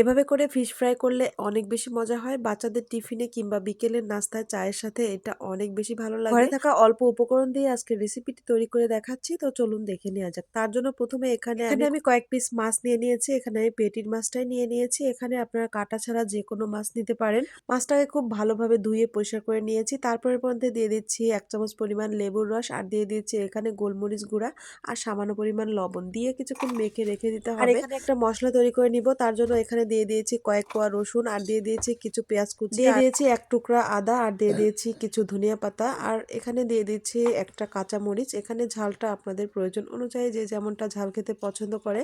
এভাবে করে fish fry করলে অনেক বেশি মজা হয়। বাচ্চাদের টিফিনে কিংবা বিকেলের নাস্তায় চায়ের সাথে এটা অনেক বেশি ভালো লাগে। ঘরে থাকা অল্প উপকরণ দিয়ে আজকে রেসিপিটি তৈরি করে দেখাচ্ছি। তো চলুন দেখে নেওয়া যাক। তার জন্য প্রথমে এখানে এখানে আমি কয়েক পিস মাছ নিয়ে নিয়েছি। এখানে আমি পেটির মাছটাই নিয়ে নিয়েছি। এখানে আপনারা কাটা ছাড়া যে কোনো মাছ নিতে পারেন। মাছটাকে খুব ভালোভাবে ধুয়ে পরিষ্কার করে নিয়েছি। তারপরের মধ্যে দিয়ে দিচ্ছি এক চামচ পরিমাণ লেবুর রস আর দিয়ে দিচ্ছি এখানে গোলমরিচ গুঁড়া আর সামান্য পরিমাণ লবণ। দিয়ে কিছুক্ষণ মেখে রেখে দিতে হবে। এখানে একটা মশলা তৈরি করে নিব। তার জন্য এখানে দিয়ে দিয়েছি কয়েক কোয়া রসুন আর দিয়ে দিয়েছি কিছু পেঁয়াজ কুচি দিয়ে দিয়েছি এক টুকরা আদা আর দিয়ে দিয়েছি কিছু ধনিয়া পাতা। আর এখানে দিয়ে দিচ্ছি একটা কাঁচা মরিচ এখানে ঝালটা আপনাদের প্রয়োজন অনুযায়ী যে যেমনটা ঝাল খেতে পছন্দ করে।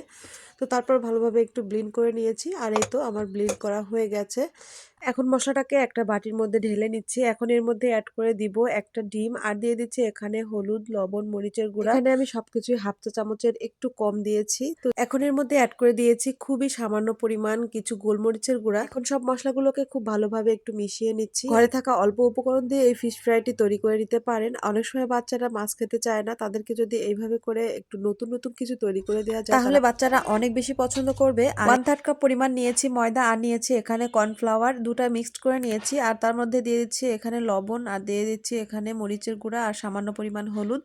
তো তারপর ভালোভাবে একটু ব্লিন করে নিয়েছি। আর এই তো আমার ব্লিন করা হয়ে গেছে। এখন মশলাটাকে একটা বাটির মধ্যে ঢেলে নিচ্ছি। এখন এর মধ্যে অ্যাড করে দিব একটা ডিম। আর দিয়ে দিচ্ছি এখানে হলুদ লবণ মরিচের গুঁড়া। এখানে আমি সবকিছুই হাফ চা চামচের একটু কম দিয়েছি। তো এখন এর মধ্যে অ্যাড করে দিয়েছি খুবই সামান্য পরিমাণ কিছু গোলমরিচের গুঁড়া। এখন সব মশলাগুলোকে খুব ভালোভাবে একটু মিশিয়ে নিচ্ছি। ঘরে থাকা অল্প উপকরণ দিয়ে এই ফিশ ফ্রাইটি তৈরি করে নিতে পারেন। অনেক সময় বাচ্চারা মাছ খেতে চায় না। তাদেরকে যদি এইভাবে করে একটু নতুন নতুন কিছু তৈরি করে দেওয়া যায় তাহলে বাচ্চারা অনেক বেশি পছন্দ করবে। ওয়ান থার্ড কাপ পরিমাণ নিয়েছি ময়দা আর নিয়েছি এখানে কর্নফ্লাওয়ার দুটা মিক্সড করে নিয়েছি। আর তার মধ্যে দিয়ে দিচ্ছি এখানে লবণ। আর দিয়ে দিচ্ছি এখানে মরিচের গুঁড়া আর সামান্য পরিমাণ হলুদ।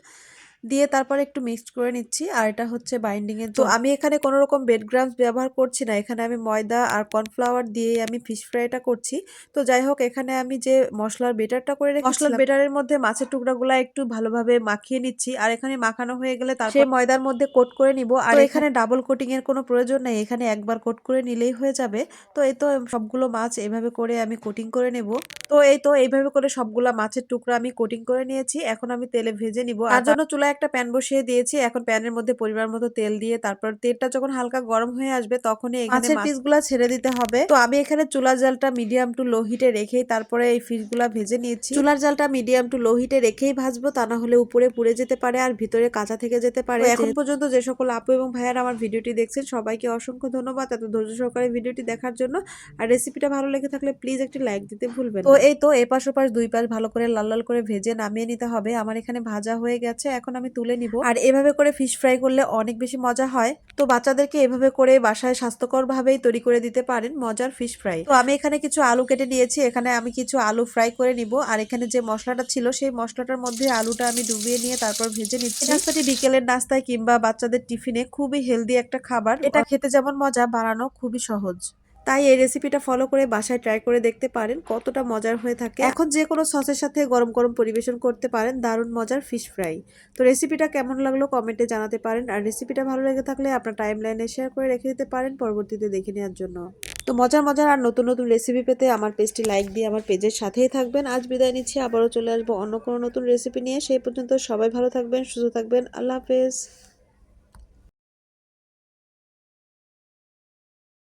দিয়ে তারপরে একটু মিক্সড করে নিচ্ছি। আর এটা হচ্ছে বাইন্ডিং এর তো আমি এখানে কোনো রকম বেড গ্রামস ব্যবহার করছি না। এখানে আমি ময়দা আর কর্নফ্লাওয়ার দিয়ে আমি ফিশ ফ্রাইটা করছি। তো যাই হোক এখানে আমি যে মশলার বেটারটা করে রেখে মশলার বেটারের মধ্যে মাছের টুকরাগুলো একটু ভালোভাবে মাখিয়ে নিচ্ছি। আর এখানে মাখানো হয়ে গেলে তারপর ময়দার মধ্যে কোট করে নিব। আর এখানে ডাবল কোটিং এর কোনো প্রয়োজন নেই। এখানে একবার কোট করে নিলেই হয়ে যাবে। তো এই তো সবগুলো মাছ এভাবে করে আমি কোটিং করে নেব। তো এই তো এইভাবে করে সবগুলা মাছের টুকরা আমি কোটিং করে নিয়েছি। এখন আমি তেলে ভেজে নিব। আর জন্য চুলায় একটা প্যান বসিয়ে দিয়েছি। এখন প্যানের মধ্যে পরিমাণ মতো তেল দিয়ে তারপর তেলটা যখন হালকা গরম হয়ে আসবে তখনই মাছের পিসগুলা ছেড়ে দিতে হবে। তো আমি এখানে চুলার জালটা মিডিয়াম টু লো হিটে রেখেই তারপরে এই ফিশগুলা ভেজে নিয়েছি। চুলার জালটা মিডিয়াম টু লো হিটে রেখেই ভাজবো তা না হলে উপরে পুড়ে যেতে পারে আর ভিতরে কাঁচা থেকে যেতে পারে। এখন পর্যন্ত যে সকল আপু এবং ভাইয়ারা আমার ভিডিওটি দেখছেন সবাইকে অসংখ্য ধন্যবাদ এত ধৈর্য সহকারে ভিডিওটি দেখার জন্য। আর রেসিপিটা ভালো লেগে থাকলে প্লিজ একটি লাইক দিতে ভুলবেন তো এই তো এপাশ ওপাশ দুই পাশ ভালো করে লাল লাল করে ভেজে নামিয়ে নিতে হবে। আমার এখানে ভাজা হয়ে গেছে, এখন আমি তুলে নিব। আর এভাবে করে ফিশ ফ্রাই করলে অনেক বেশি মজা হয়। তো বাচ্চাদেরকে এভাবে করে বাসায় স্বাস্থ্যকর ভাবেই তৈরি করে দিতে পারেন মজার ফিশ ফ্রাই তো আমি এখানে কিছু আলু কেটে নিয়েছি, এখানে আমি কিছু আলু ফ্রাই করে নিব। আর এখানে যে মশলাটা ছিল, সেই মশলাটার মধ্যে আলুটা আমি ডুবিয়ে নিয়ে তারপর ভেজে নিচ্ছি। নাস্তাটি বিকেলের নাস্তায় কিংবা বাচ্চাদের টিফিনে খুবই হেলদি একটা খাবার। এটা খেতে যেমন মজা, বানানো খুবই সহজ। তাই এই রেসিপিটা ফলো করে বাসায় ট্রাই করে দেখতে পারেন কতটা মজার হয়ে থাকে। এখন যে কোনো সসের সাথে গরম গরম পরিবেশন করতে পারেন, দারুণ মজার ফিশ ফ্রাই তো রেসিপিটা কেমন লাগল কমেন্টে জানাতে পারেন আর রেসিপিটা ভালো লেগে থাকলে আপনার টাইম লাইনে শেয়ার করে রেখে দিতে পারেন পরবর্তীতে দেখে নেওয়ার জন্য। তো মজার মজার আর নতুন নতুন রেসিপি পেতে আমার পেজটি লাইক দিয়ে আমার পেজের সাথেই থাকবেন। আজ বিদায় নিচ্ছি, আবারও চলে আসব অন্য কোনো নতুন রেসিপি নিয়ে। সেই পর্যন্ত সবাই ভালো থাকবেন, সুস্থ থাকবেন। আল্লাহ হাফেজ।